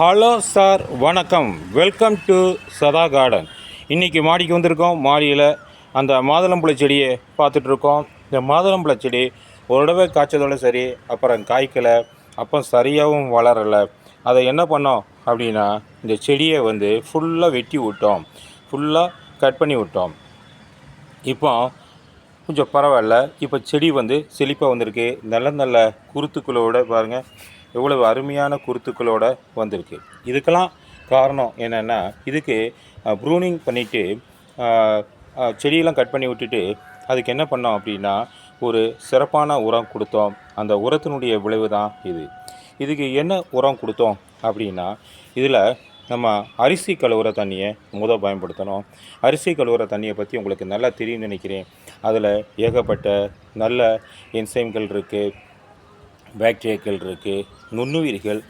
Hello sir வணக்கம். Welcome to Sadha garden. இன்றைக்கி மாடிக்கு வந்திருக்கோம். மாடியில் அந்த மாதுளம்பழ செடியை பார்த்துட்ருக்கோம். இந்த மாதுளம்பழ செடி ஒரு தடவை காய்ச்சதோட சரி அப்புறம் காய்க்கலை அப்போ சரியாகவும் வளரலை. அதை என்ன பண்ணோம் அப்படின்னா இந்த செடியை வந்து ஃபுல்லாக வெட்டி விட்டோம். ஃபுல்லாக கட் பண்ணி விட்டோம். இப்போ கொஞ்சம் பரவாயில்ல. இப்போ செடி வந்து செழிப்பாக வந்திருக்கு. நல்ல நல்ல குருத்துக்களோட பாருங்கள் எவ்வளவு அருமையான குருத்துக்களோட வந்திருக்கு. இதுக்கெல்லாம் காரணம் என்னென்னா இதுக்கு ப்ரூனிங் பண்ணிவிட்டு செடியெல்லாம் கட் பண்ணி விட்டுட்டு அதுக்கு என்ன பண்ணோம் அப்படின்னா ஒரு சிறப்பான உரம் கொடுத்தோம். அந்த உரத்தினுடைய விளைவு தான் இது. இதுக்கு என்ன உரம் கொடுத்தோம் அப்படின்னா இதில் நம்ம அரிசி கழுவுற தண்ணியை முத பயன்படுத்தணும். அரிசி கழுவுற தண்ணியை பற்றி உங்களுக்கு நல்லா தெரியும்னு நினைக்கிறேன். அதில் ஏகப்பட்ட நல்ல என்சைம்கள் இருக்குது பாக்டீரியாக்கள் இருக்குது நுண்ணுயிர்கள்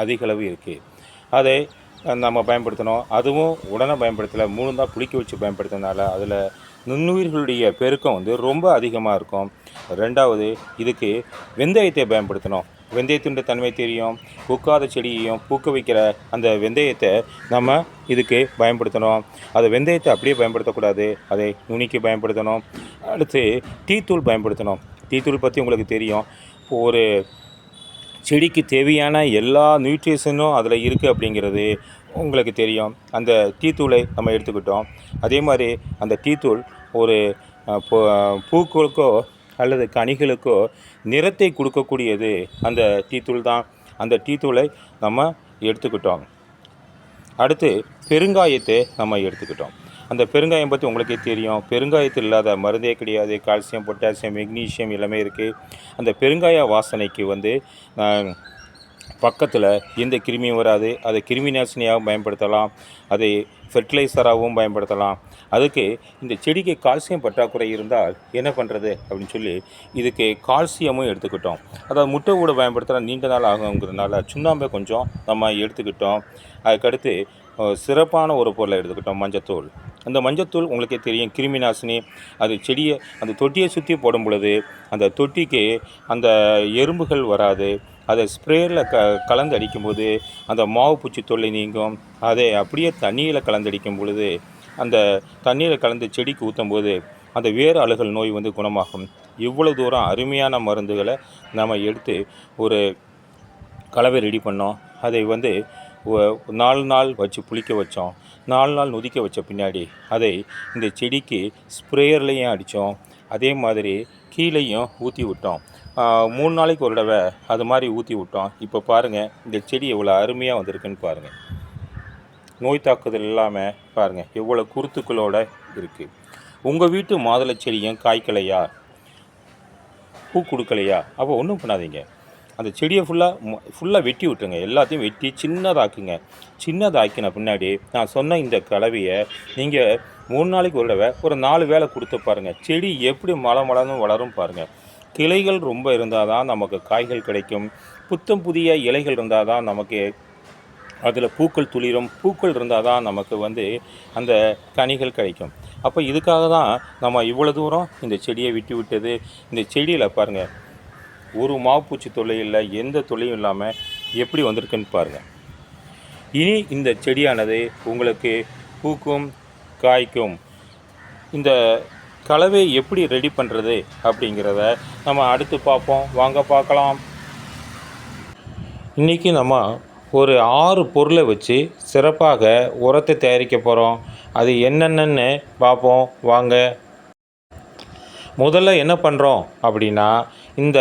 அதிகளவு இருக்குது அதை நம்ம பயன்படுத்தணும். அதுவும் உடனே பயன்படுத்தலை மூணு தான் புளிக்க வச்சு பயன்படுத்துறதுனால அதில் நுண்ணுயிர்களுடைய பெருக்கம் வந்து ரொம்ப அதிகமாக இருக்கும். ரெண்டாவது இதுக்கு வெந்தயத்தை பயன்படுத்தணும். வெந்தயத்தினுடைய தன்மை தெரியும். பூக்காத செடியையும் பூக்க வைக்கிற அந்த வெந்தயத்தை நம்ம இதுக்கு பயன்படுத்தணும். அதை வெந்தயத்தை அப்படியே பயன்படுத்தக்கூடாது. அதை நுனிக்கு பயன்படுத்தணும். அடுத்து டீத்தூள் பயன்படுத்தணும். டீத்தூள் பற்றி உங்களுக்கு தெரியும். இப்போ ஒரு செடிக்கு தேவையான எல்லா நியூட்ரிஷனும் அதில் இருக்குது அப்படிங்கிறது உங்களுக்கு தெரியும். அந்த டீத்தூளை நம்ம எடுத்துக்கிட்டோம். அதே மாதிரி அந்த டீத்தூள் ஒரு பூக்களுக்கோ அல்லது கனிகளுக்கோ நிறத்தை கொடுக்கக்கூடியது அந்த டீத்தூள் தான். அந்த டீத்தூளை நம்ம எடுத்துக்கிட்டோம். அடுத்து பெருங்காயத்தை நம்ம எடுத்துக்கிட்டோம். அந்த பெருங்காயம் பற்றி உங்களுக்கே தெரியும். பெருங்காயத்தில் இல்லாத மருந்தே கிடையாது. கால்சியம் பொட்டாசியம் மெக்னீசியம் எல்லாமே இருக்குது அந்த பெருங்காய வாசனைக்கு வந்து பக்கத்தில் எந்த கிருமியும் வராது. அதை கிருமி நாசினியாகவும் பயன்படுத்தலாம். அதை ஃபெர்டிலைசராகவும் பயன்படுத்தலாம். அதுக்கு இந்த செடிக்கு கால்சியம் பற்றாக்குறை இருந்தால் என்ன பண்ணுறது அப்படின்னு சொல்லி இதுக்கு கால்சியமும் எடுத்துக்கிட்டோம். அதாவது முட்டை கூட பயன்படுத்தினா நீண்ட நாள் ஆகுங்கிறதுனால சுண்ணாம்பை கொஞ்சம் நம்ம எடுத்துக்கிட்டோம். அதுக்கடுத்து சிறப்பான ஒரு பொருளை எடுத்துக்கிட்டோம் மஞ்சத்தூள். அந்த மஞ்சத்தூள் உங்களுக்கே தெரியும் கிருமி நாசினி அது செடியை அந்த தொட்டியை சுற்றி போடும் பொழுது அந்த தொட்டிக்கு அந்த எறும்புகள் வராது. அதை ஸ்ப்ரேயரில் க கலந்து அடிக்கும்போது அந்த மாவு பூச்சி தொல்லை நீங்கும். அதை அப்படியே தண்ணியில் கலந்தடிக்கும் பொழுது அந்த தண்ணீரை கலந்து செடிக்கு ஊற்றும் போது அந்த வேறு அழுகல் நோய் வந்து குணமாகும். இவ்வளோ தூரம் அருமையான மருந்துகளை நம்ம எடுத்து ஒரு கலவை ரெடி பண்ணோம். அதை வந்து நாலு நாள் வச்சு புளிக்க வச்சோம். நாலு நாள் நொதிக்க வச்ச பின்னாடி அதை இந்த செடிக்கு ஸ்ப்ரேயர்லேயும் அடித்தோம் அதே மாதிரி கீழேயும் ஊற்றி விட்டோம். மூணு நாளைக்கு ஒரு தடவை அது மாதிரி ஊற்றி விட்டோம். இப்போ பாருங்கள் இந்த செடி எவ்வளோ அருமையாக வந்திருக்குன்னு பாருங்கள் நோய் தாக்குதல் இல்லாமல் பாருங்கள் எவ்வளோ குருத்துக்களோட இருக்குது உங்கள் வீட்டு மாதுளை செடியும் காய்க்கலையா? பூ கொடுக்கலையா? அப்போ ஒன்றும் பண்ணாதீங்க. அந்த செடியை ஃபுல்லாக ஃபுல்லாக வெட்டி விட்டுருங்க. எல்லாத்தையும் வெட்டி சின்னதாக்குங்க. சின்னதாக்கின பின்னாடி நான் சொன்ன இந்த கலவையை நீங்கள் மூணு நாளைக்கு ஒரு தடவை ஒரு நாலு வேளை கொடுத்து பாருங்கள் செடி எப்படி மலம் மலர்ந்து வளரும் பாருங்கள் கிளைகள் ரொம்ப இருந்தால் தான் நமக்கு காய்கள் கிடைக்கும். புத்தம் புதிய இலைகள் இருந்தால் தான் நமக்கு அதில் பூக்கள் துளிரும். பூக்கள் இருந்தால் தான் நமக்கு வந்து அந்த கனிகள் கிடைக்கும். அப்போ இதுக்காக தான் நம்ம இவ்வளோ தூரம் இந்த செடியை விட்டு விட்டது. இந்த செடியில் பாருங்கள் ஒரு மாப்பூச்சி தொல்லை இல்லை எந்த தொல்லையும் இல்லாமல் எப்படி வந்திருக்குன்னு பாருங்கள் இனி இந்த செடியானது உங்களுக்கு பூக்கும் காய்க்கும். இந்த கலவை எப்படி ரெடி பண்ணுறது அப்படிங்கிறத நம்ம அடுத்து பார்ப்போம். வாங்க பார்க்கலாம். இன்றைக்கி நம்ம ஒரு ஆறு பொருளை வச்சு சிறப்பாக உரத்தை தயாரிக்க போகிறோம் அது என்னென்னன்னு பார்ப்போம். வாங்க. முதல்ல என்ன பண்ணுறோம் அப்படின்னா இந்த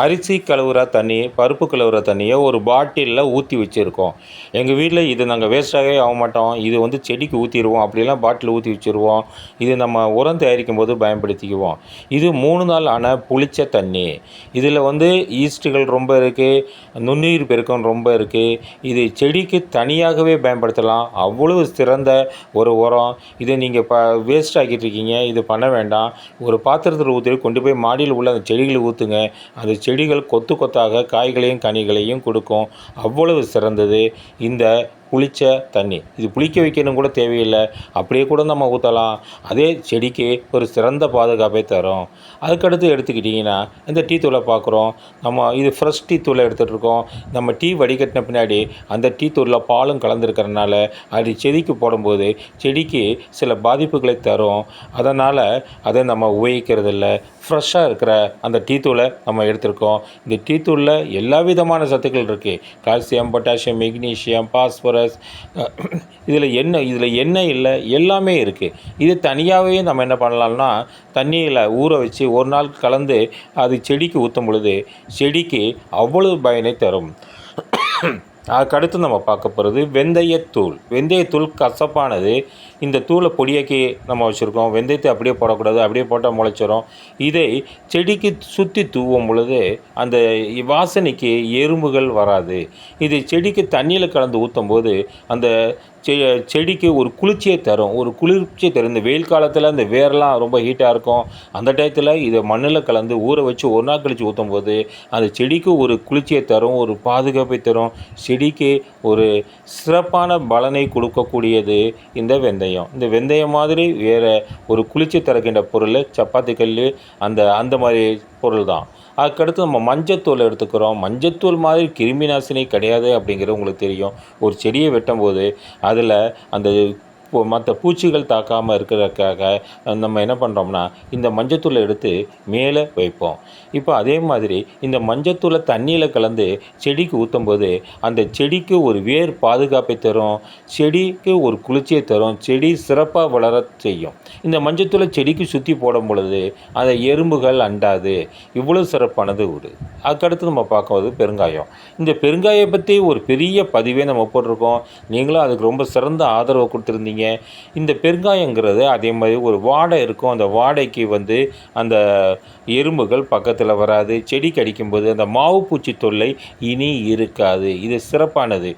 அரிசி கழுவுற தண்ணி பருப்பு கழுவுற தண்ணியை ஒரு பாட்டிலில் ஊற்றி வச்சுருக்கோம். எங்கள் வீட்டில் இது நாங்கள் வேஸ்ட்டாகவே ஆக மாட்டோம். இது வந்து செடிக்கு ஊற்றிடுவோம் அப்படிலாம் பாட்டில் ஊற்றி வச்சுருவோம். இது நம்ம உரம் தயாரிக்கும் போது பயன்படுத்திக்குவோம். இது மூணு நாள் ஆன புளிச்ச தண்ணி. இதில் வந்து ஈஸ்ட்டுகள் ரொம்ப இருக்குது நுண்ணுயிர் பெருக்கம் ரொம்ப இருக்குது இது செடிக்கு தனியாகவே பயன்படுத்தலாம். அவ்வளவு சிறந்த ஒரு உரம். இதை நீங்கள் ப வேஸ்ட் ஆக்கிட்டு இருக்கீங்க. இது பண்ண வேண்டாம். ஒரு பாத்திரத்தில் ஊற்றி கொண்டு போய் மாடியில் உள்ள அந்த செடிகளை ஊற்றுங்க அந்த செடிகள் கொத்து கொத்தாக காய்களையும் கனிகளையும் கொடுக்கும். அவ்வளவு சிறந்தது. இந்த புளிச்ச தண்ணி. இது புளிக்க வைக்கணும் கூட தேவையில்லை. அப்படியே கூட நம்ம ஊற்றலாம் அதே செடிக்கு ஒரு சிறந்த பாதுகாப்பை தரும். அதுக்கடுத்து எடுத்துக்கிட்டிங்கன்னா இந்த டீ தூளை பார்க்குறோம். நம்ம இது ஃப்ரெஷ் டீ தூளை எடுத்துகிட்டு இருக்கோம். நம்ம டீ வடிகட்டின பின்னாடி அந்த டீ தூளில் பாலும் கலந்துருக்கறனால அது செடிக்கு போடும்போது செடிக்கு சில பாதிப்புகளை தரும். அதனால் அதை நம்ம உபயோகிக்கிறது இல்லை ஃப்ரெஷ்ஷாக இருக்கிற அந்த டீ தூளை நம்ம எடுத்திருக்கோம். இந்த டீ தூளில் எல்லா விதமான சத்துக்கள் இருக்குது கால்சியம் பொட்டாசியம் மெக்னீஷியம் பாஸ்பரஸ் இதில் என்ன இதில் என்ன இல்லை எல்லாமே இருக்குது இது தனியாகவே நம்ம என்ன பண்ணலாம்னா தண்ணியில் ஊற வச்சு ஒரு நாள் கலந்து அது செடிக்கு ஊற்றும் பொழுது செடிக்கு அவ்வளவு பயனை தரும். அதுக்கடுத்து நம்ம பார்க்க போகிறது வெந்தயத்தூள். வெந்தயத்தூள் கசப்பானது இந்த தூளை பொடியாக்கி நம்ம வச்சுருக்கோம். வெந்தயத்தை அப்படியே போடக்கூடாது. அப்படியே போட்டால் முளைச்சிரும். இதை செடிக்கு சுற்றி தூவும் பொழுது அந்த வாசனைக்கு எறும்புகள் வராது. இது செடிக்கு தண்ணியில் கலந்து ஊற்றும் போது அந்த செ செடிக்கு ஒரு குளிர்ச்சியை தரும். ஒரு குளிர்ச்சியை தரும். இந்த வெயில் காலத்தில் இந்த வேர்லாம் ரொம்ப ஹீட்டாக இருக்கும். அந்த டயத்தில் இதை மண்ணில் கலந்து ஊற வச்சு ஒரு நாள் கழித்து ஊற்றும் போது அந்த செடிக்கு ஒரு குளிர்ச்சியை தரும் ஒரு பாதுகாப்பை தரும். செடிக்கு ஒரு சிறப்பான பலனை கொடுக்கக்கூடியது இந்த வெந்தயம். இந்த வெந்தயம் மாதிரி வேறு ஒரு குளிர்ச்சி தருகின்ற பொருள் சப்பாத்தி கல் அந்த அந்த மாதிரி பொருள் தான் அதுக்கடுத்து நம்ம மஞ்சத்தூள் எடுத்துக்கிறோம். மஞ்சத்தூள் மாதிரி கிருமி நாசினி கிடையாது அப்படிங்கிறது உங்களுக்கு தெரியும். ஒரு செடியை வெட்டும்போது அதில் அந்த பூ மற்ற பூச்சிகள் தாக்காமல் இருக்கிறதுக்காக நம்ம என்ன பண்ணுறோம்னா இந்த மஞ்சத்தூளை எடுத்து மேலே வைப்போம். இப்போ அதே மாதிரி இந்த மஞ்சத்தூளை தண்ணியில் கலந்து செடிக்கு ஊற்றும்போது அந்த செடிக்கு ஒரு வேர் பாதுகாப்பை தரும் செடிக்கு ஒரு குளிர்ச்சியை தரும் செடி சிறப்பாக வளர செய்யும். இந்த மஞ்சத்தூளை செடிக்கு சுற்றி போடும் பொழுது அந்த எறும்புகள் அண்டாது. இவ்வளோ சிறப்பானது ஒரு அதுக்கடுத்து நம்ம பார்க்கும்போது பெருங்காயம். இந்த பெருங்காயம் பற்றி ஒரு பெரிய பதிவே நம்ம போட்டிருக்கோம். நீங்களும் அதுக்கு ரொம்ப சிறந்த ஆதரவு கொடுத்துருந்தீங்க. இந்த பெருங்காயங்கிறது அதே மாதிரி ஒரு வாடை இருக்கும். அந்த வாடைக்கு வந்து அந்த எறும்புகள் பக்கத்தில் வராது. செடி கடிக்கும்போது அந்த மாவு பூச்சி தொல்லை இனி இருக்காது. இது சிறப்பானது.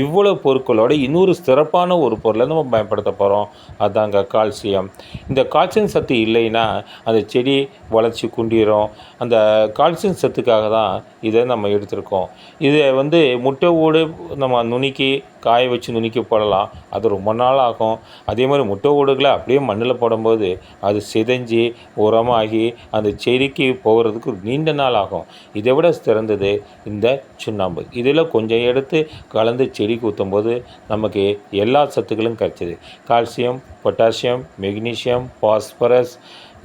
இவ்வளோ பொருட்களோட இன்னொரு சிறப்பான ஒரு பொருளை நம்ம பயன்படுத்த போகிறோம் அதாங்க கால்சியம். இந்த கால்சியம் சத்து இல்லைன்னா அந்த செடி வளர்ச்சி குண்டிரும். அந்த கால்சியம் சத்துக்காக தான் இதை நம்ம எடுத்திருக்கோம். இதை வந்து முட்டை ஓடு நம்ம நுணுக்கி காய வச்சு நுணுக்கி போடலாம். அது ரொம்ப நாள் ஆகும். அதே மாதிரி முட்டை ஓடுகளை அப்படியே மண்ணில் போடும்போது அது சிதைஞ்சு உரமாகி அந்த செடிக்கு போகிறதுக்கு நீண்ட நாள் ஆகும். இதை விட சிறந்தது இந்த சுண்ணாம்பு. இதில் கொஞ்சம் எடுத்து கலந்து செடிக்கு ஊற்றும்போது நமக்கு எல்லா சத்துக்களும் கிடைச்சிது. கால்சியம் பொட்டாசியம் மெக்னீஷியம் பாஸ்பரஸ்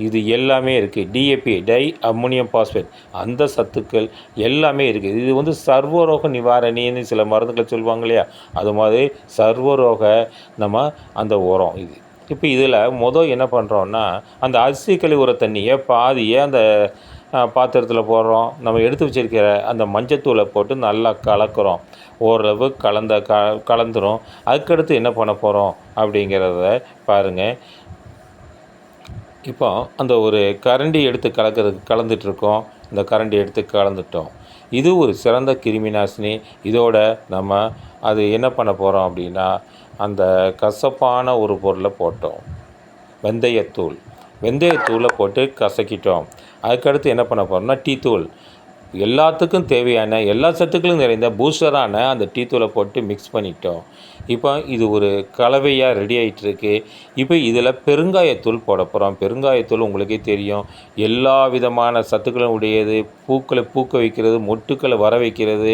இது எல்லாமே இருக்குது டிஏபி டை அம்மோனியம் பாஸ்பேட். அந்த சத்துக்கள் எல்லாமே இருக்குது இது வந்து சர்வரோக நிவாரணின்னு சில மருந்துகள் சொல்லுவாங்க இல்லையா? அது மாதிரி சர்வரோக நம்ம அந்த உரம் இது. இப்போ இதில் மொதல் என்ன பண்ணுறோன்னா அந்த அரிசி கழுவுற தண்ணியை பாதியை அந்த பாத்திரத்தில் போடுறோம். நம்ம எடுத்து வச்சிருக்கிற அந்த மஞ்சத்தூளை போட்டு நல்லா கலக்கிறோம். ஓரளவு கலந்த க கலந்துரும். அதுக்கடுத்து என்ன பண்ண போகிறோம் அப்படிங்கிறத பாருங்கள் இப்போ அந்த ஒரு கரண்டி எடுத்து கலக்கிறதுக்கு கலந்துட்டுருக்கோம் இந்த கரண்டி எடுத்து கலந்துட்டோம். இது ஒரு சிறந்த கிருமி நாசினி இதோட நம்ம அது என்ன பண்ண போகிறோம் அப்படின்னா அந்த கசப்பான ஒரு பொருளை போட்டோம். வெந்தயத்தூள். வெந்தயத்தூளை போட்டு கசக்கிட்டோம். அதுக்கடுத்து என்ன பண்ண போகிறோம்னா டீ தூள். எல்லாத்துக்கும் தேவையான எல்லா சத்துக்களும் நிறைந்த பூஸ்டரான அந்த டீ தூளை போட்டு மிக்ஸ் பண்ணிட்டோம். இப்போ இது ஒரு கலவையாக ரெடி ஆகிட்டுருக்கு இப்போ இதில் பெருங்காயத்தூள் போட போகிறோம் பெருங்காயத்தூள் உங்களுக்கே தெரியும். எல்லா விதமான சத்துக்களும் உடையது. பூக்களை பூக்க வைக்கிறது மொட்டுக்களை வர வைக்கிறது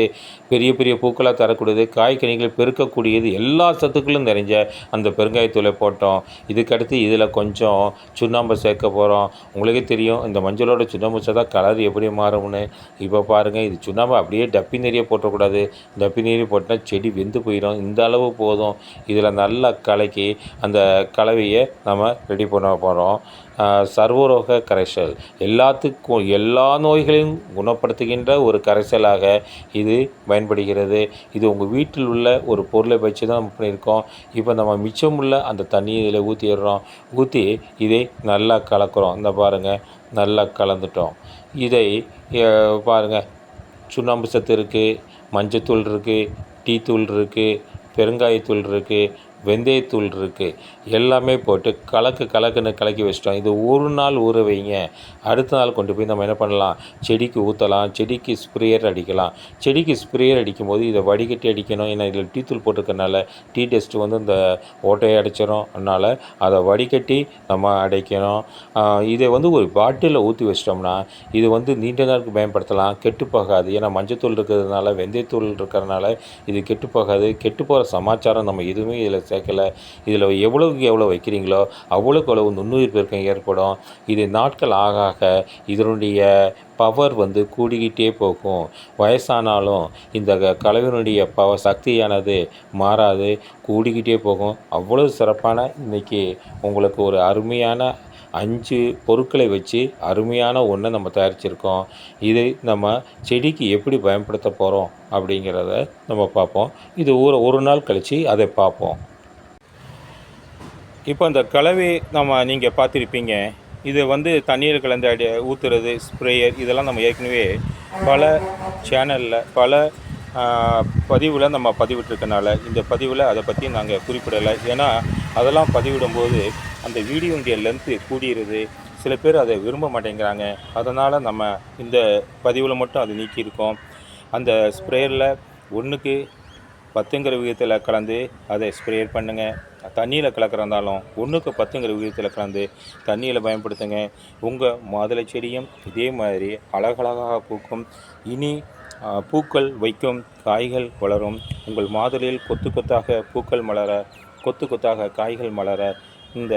பெரிய பெரிய பூக்களாக தரக்கூடியது காய்கனிகளை பெருக்கக்கூடியது எல்லா சத்துக்களும் நிறைஞ்ச அந்த பெருங்காயத்தூளை போட்டோம். இதுக்கடுத்து இதில் கொஞ்சம் சுண்ணாம்பு சேர்க்க போகிறோம் உங்களுக்கே தெரியும் இந்த மஞ்சளோட சுண்ணாம்பு சேர்த்தா கலர் எப்படி மாறும்னு. இப்போ பாருங்கள் இது சுண்ணாம்பு அப்படியே டப்பி நிறைய போட்டக்கூடாது. டப்பி நிறைய போட்டால் செடி வெந்து போயிடும். இந்த அளவு போதும். இதில் நல்லா கலக்கி அந்த கலவையை நம்ம ரெடி பண்ண போகிறோம் சர்வரோக கரைசல். எல்லாத்துக்கும் எல்லா நோய்களையும் குணப்படுத்துகின்ற ஒரு கரைசலாக இது பயன்படுகிறது. இது உங்கள் வீட்டில் உள்ள ஒரு பொருளை வச்சு தான் நம்ம பண்ணியிருக்கோம். இப்போ நம்ம மிச்சமுள்ள அந்த தண்ணியை இதில் ஊற்றிடுறோம் ஊற்றி இதை நல்லா கலக்கிறோம். இந்த பாருங்கள் நல்லா கலந்துட்டோம். இதை பாருங்கள் சுண்ணாம்பு சத்து இருக்குது மஞ்சத்தூள் இருக்குது டீ தூள் இருக்குது பெருங்காயத்தூள் இருக்குது வெந்தயத்தூள் இருக்குது எல்லாமே போட்டு கலக்கு கலக்குன்னு கலக்கி வச்சிட்டோம். இது ஒரு நாள் ஊற வைங்க. அடுத்த நாள் கொண்டு போய் நம்ம என்ன பண்ணலாம்? செடிக்கு ஊற்றலாம் செடிக்கு ஸ்ப்ரேயர் அடிக்கலாம். செடிக்கு ஸ்ப்ரேயர் அடிக்கும்போது இதை வடிகட்டி அடிக்கணும். ஏன்னா இதில் டீ தூள் போட்டிருக்கனால டீ டெஸ்ட் வந்து இந்த ஓட்டையை அடைச்சிரும். அதனால் அதை வடிகட்டி நம்ம அடைக்கணும். இதை வந்து ஒரு பாட்டிலில் ஊற்றி வச்சிட்டோம்னா இது வந்து நீண்ட நாளுக்கு பயன்படுத்தலாம். கெட்டு போகாது. ஏன்னா மஞ்சத்தூள் இருக்கிறதுனால வெந்தயத்தூள் இருக்கிறதுனால இது கெட்டு போகாது. கெட்டு போகிற சமாச்சாரம் நம்ம எதுவுமே இதில் சேர்க்கலை இதில் எவ்வளவுக்கு எவ்வளோ வைக்கிறீங்களோ அவ்வளோக்கு அவ்வளவு நுண்ணுயிர் பெருக்கம் ஏற்படும். இது நாட்கள் ஆக ஆக இதனுடைய பவர் வந்து கூடிக்கிட்டே போகும். வயசானாலும் இந்த க- கலவையினுடைய பவர் சக்தியானது மாறாது கூடிக்கிட்டே போகும். அவ்வளோ சிறப்பான இன்றைக்கி உங்களுக்கு ஒரு அருமையான அஞ்சு பொருட்களை வச்சு அருமையான ஒன்றை நம்ம தயாரிச்சிருக்கோம். இது நம்ம செடிக்கு எப்படி பயன்படுத்த போகிறோம் அப்படிங்கிறத நம்ம பார்ப்போம். இது ஒரு ஒரு நாள் கழித்து அதை பார்ப்போம். இப்போ இந்த கலவை நம்ம நீங்கள் பார்த்துருப்பீங்க. இது வந்து தண்ணீர் கலந்து அடி ஊற்றுறது ஸ்ப்ரேயர் இதெல்லாம் நம்ம ஏற்கனவே பல சேனலில் பல பதிவில் நம்ம பதிவிட்டிருக்கனால இந்த பதிவில் அதை பற்றி நாங்கள் குறிப்பிடலை. ஏன்னா அதெல்லாம் பதிவிடும்போது அந்த வீடியோடைய லென்த்து கூடியிருது சில பேர் அதை விரும்ப மாட்டேங்கிறாங்க. அதனால் நம்ம இந்த பதிவில் மட்டும் அது நீக்கியிருக்கோம். அந்த ஸ்ப்ரேயரில் ஒன்றுக்கு பத்துங்கிற விகிதத்தில் கலந்து அதை ஸ்ப்ரேயர் பண்ணுங்கள் தண்ணியில் கலக்கிறந்தாலும் ஒன்றுக்கு பத்துங்கிற விகிதத்தில் கலந்து தண்ணியில் பயன்படுத்துங்க. உங்கள் மாதுளை செடியும் இதே மாதிரி அழகழகாக பூக்கும். இனி பூக்கள் வைக்கும் காய்கள் வளரும். உங்கள் மாதுளையில் கொத்து கொத்தாக பூக்கள் மலர கொத்து கொத்தாக காய்கள் மலர இந்த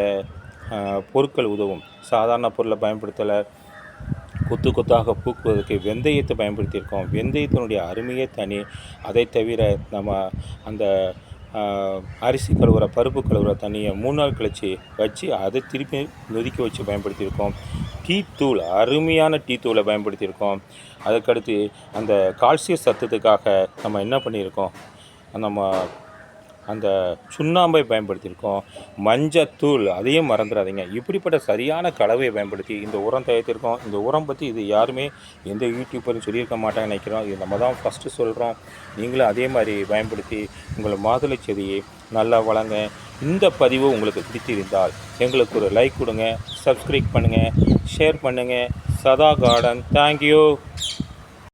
பொருட்கள் உதவும். சாதாரண பொருளை பயன்படுத்தலை. கொத்து கொத்தாக பூக்குவதற்கு வெந்தயத்தை பயன்படுத்தியிருக்கோம். வெந்தயத்தினுடைய அருமையே தனி. அதை தவிர நம்ம அந்த அரிசி கழுவுற பருப்பு கழுவுற தண்ணியை மூணு நாள் கழித்து வச்சு அதை திருப்பி நொதிக்க வச்சு பயன்படுத்தியிருக்கோம். டீ தூள் அருமையான டீ தூளை பயன்படுத்தியிருக்கோம். அதுக்கடுத்து அந்த கால்சியம் சத்தத்துக்காக நம்ம என்ன பண்ணியிருக்கோம்? நம்ம அந்த சுண்ணாம்பை பயன்படுத்தியிருக்கோம் மஞ்சத்தூள் அதையும் மறந்துடாதீங்க. இப்படிப்பட்ட சரியான கலவையை பயன்படுத்தி இந்த உரம் தயாரித்திருக்கோம். இந்த உரம் பற்றி இது யாருமே எந்த யூடியூப்பரும் சொல்லியிருக்க மாட்டாங்கன்னு நினைக்கிறோம். இது நம்ம தான் ஃபஸ்ட்டு சொல்கிறோம் நீங்களும் அதே மாதிரி பயன்படுத்தி உங்கள் மாதுளை செடியை நல்லா வளங்க. இந்த பதிவு உங்களுக்கு பிடித்திருந்தால் எங்களுக்கு ஒரு லைக் கொடுங்க சப்ஸ்கிரைப் பண்ணுங்கள் ஷேர் பண்ணுங்கள் சதா கார்டன் தேங்க்யூ